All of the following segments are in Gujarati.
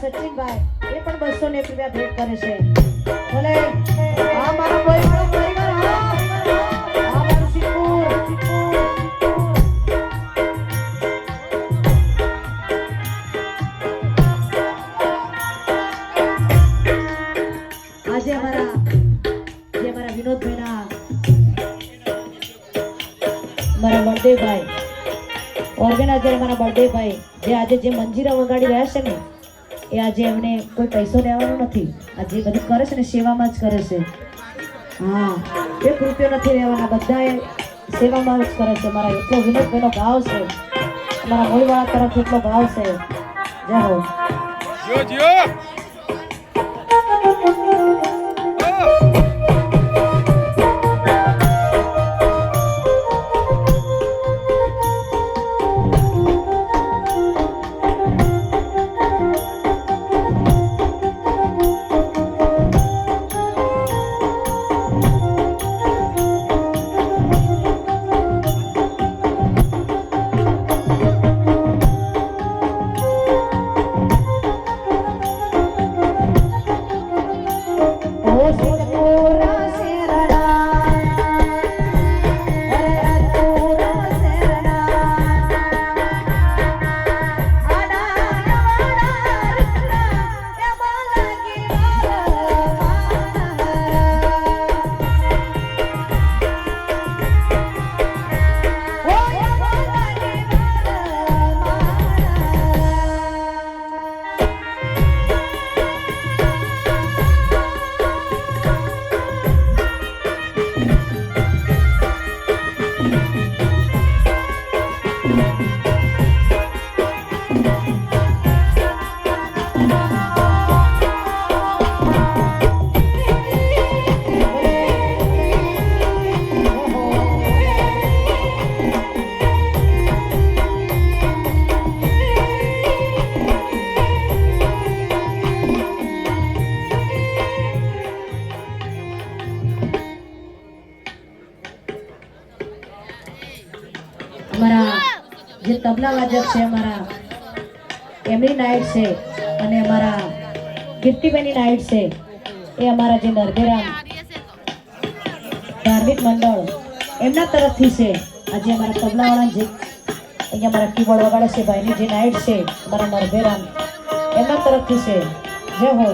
સચિનભાઈ એ પણ બસો ને રૂપિયા ભેટ કરે છે. ભલે હા મારો મોઈવાળો અમારા જે આજે જે મંજીરા વગાડી રહ્યા છે ને, એ આજે એમને કોઈ પૈસો લેવાનો નથી. આ જે બધું કરે છે ને, સેવામાં જ કરે છે. હા, એક રૂપિયો નથી લેવાના, બધાએ સેવામાં જ કરે છે. મારા એટલો વિનોદભાઈનો ભાવ છે. મારા મોઈવાળા તરફ એટલો ભાવ છે. જય હો અમારા જે તબલા વાદક છે, અમારા એમની નાઇટ છે અને અમારા કીર્તિબેનની નાઇટ છે, એ અમારા જે નરભેરામ ધાર્મિક મંડળ એમના તરફથી છે. આજે અમારા તબલાવાળા જે અહીંયા અમારા કીબોર્ડ વગાડે છે, ભાઈની જે નાઇટ છે, અમારા નરભેરામ એમના તરફથી છે. જય હો.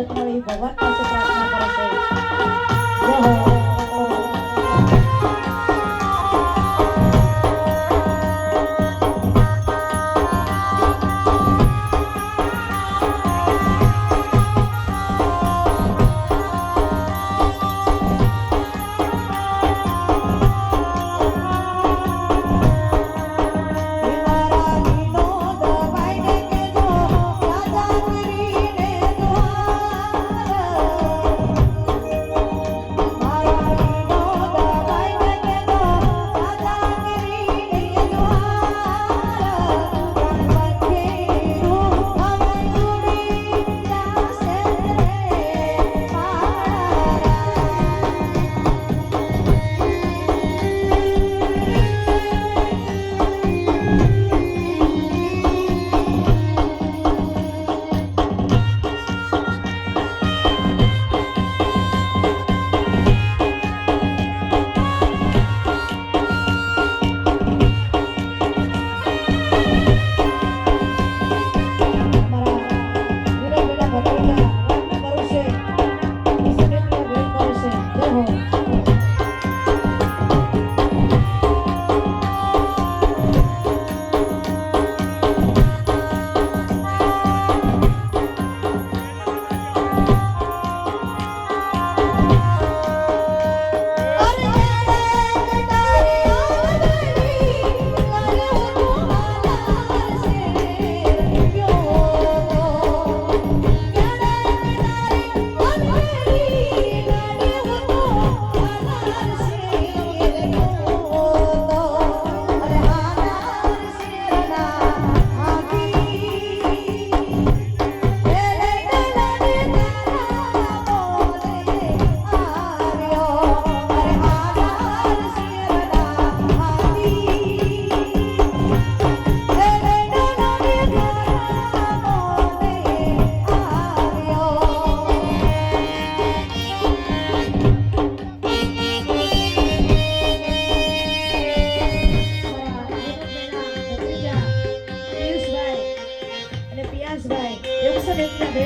શાંતિ સદગત મળે એ ભગવાન પાસે પ્રાર્થના કરે છે જય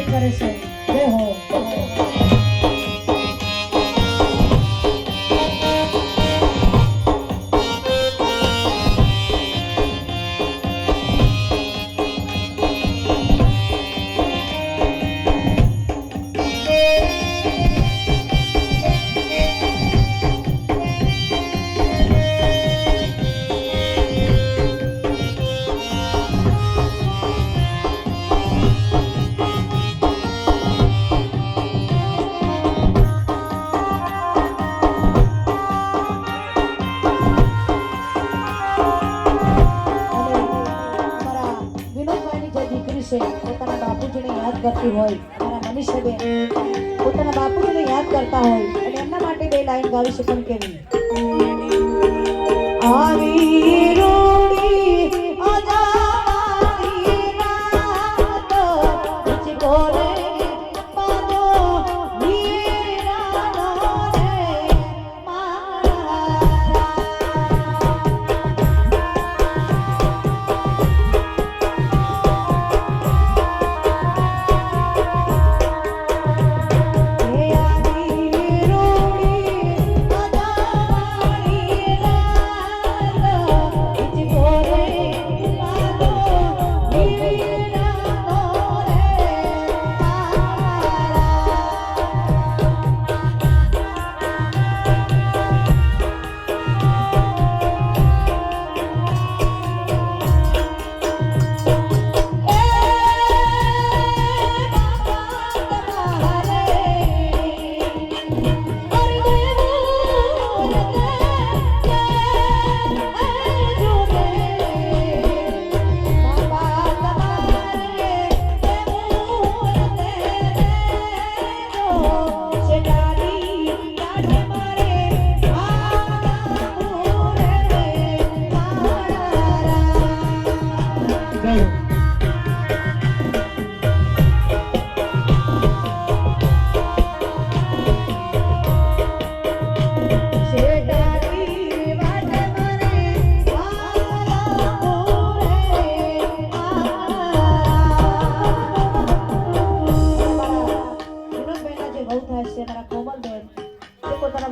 ને એકના ભેટ કરે છે જય કરતી હોય અમારા મનીષાબેન પોતાના બાપુજીને યાદ કરતા હોય, અને એમના માટે બે લાઈન ગાવી શકું કે નહીં આવી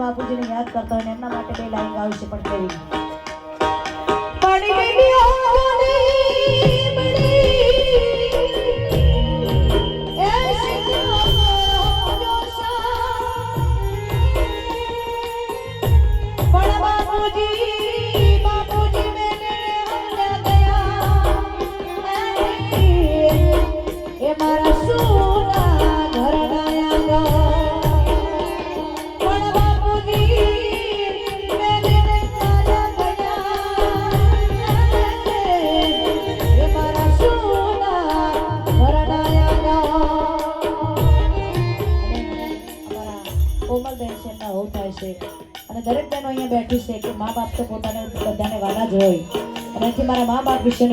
બાપુજીને યાદ કરતા હોય એમના માટે બે લાઈન ગાવી છે પણ કેવી પણ મા બાપ તો પોતાને બધાને વાલા જ હોય. અને મારા મા બાપ વિશેનો